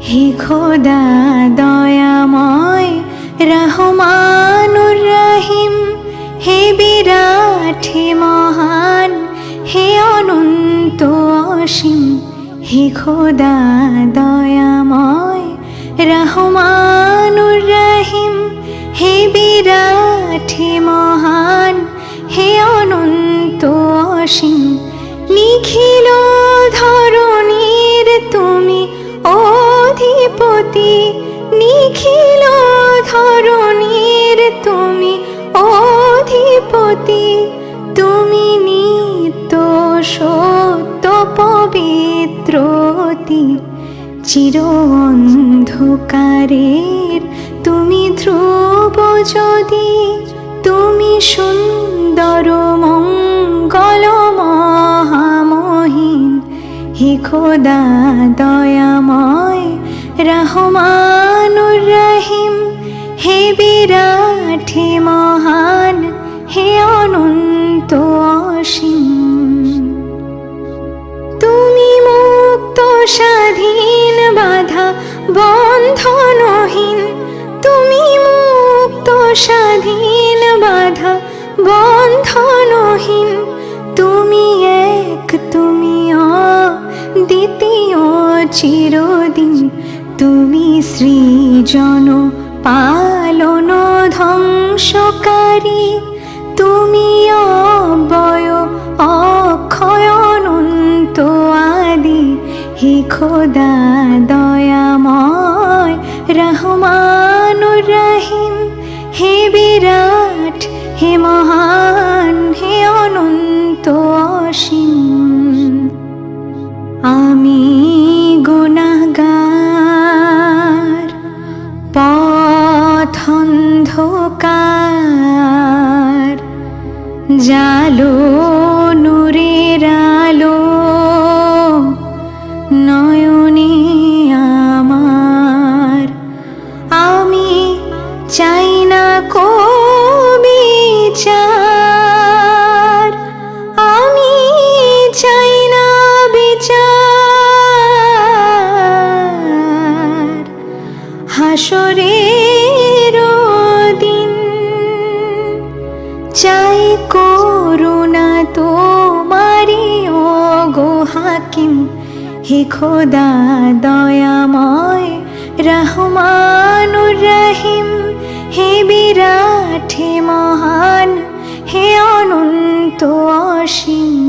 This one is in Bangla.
হে খোদা দয়াময় রহমানুর রহিম হে বিরাট, হে মহান, হে অনন্ত অসীম। হে খোদা দয়াময় রহমানুর রহিম হে বিরাট, হে মহান, হে অনন্ত অসীম। ধরণীর তুমি অধিপতি, তুমি নিত্য সত্য পবিত্রতি চির অন্ধকারের তুমি ধ্রুব যদি, তুমি সুন্দর মঙ্গল মহামহিন। হে খোদা দয়াময় রহমানুর রহিম হে বিরাট, হে মহান, হে অনন্ত অসীম। তুমি মুক্ত, স্বাধীন, বাধা, বন্ধনহীন। তুমি মুক্ত, স্বাধীন, বাধা, বন্ধনহীন। তুমি এক, তুমি দ্বিতীয় চিরদিন। তুমি সৃজন পালন ধ্বংসকারী তুমি অবয় অক্ষয়নন্ত আদি, হে খোদা দয়াময় রহমানুর রহিম, হে বিরাট, হে মহান, হে অনন্ত অসীম। আমি জালো, নূরের আলো, নয়নে আমার। আমি চাই না কবি চার। আমি চাই না বিচার। হাসরের চাই করুণা তোমারি ও গো হাকিম। হে খোদা দয়াময় রহমানুর রহিম হে বিরাট, হে মহান, হে অনন্ত অসীম।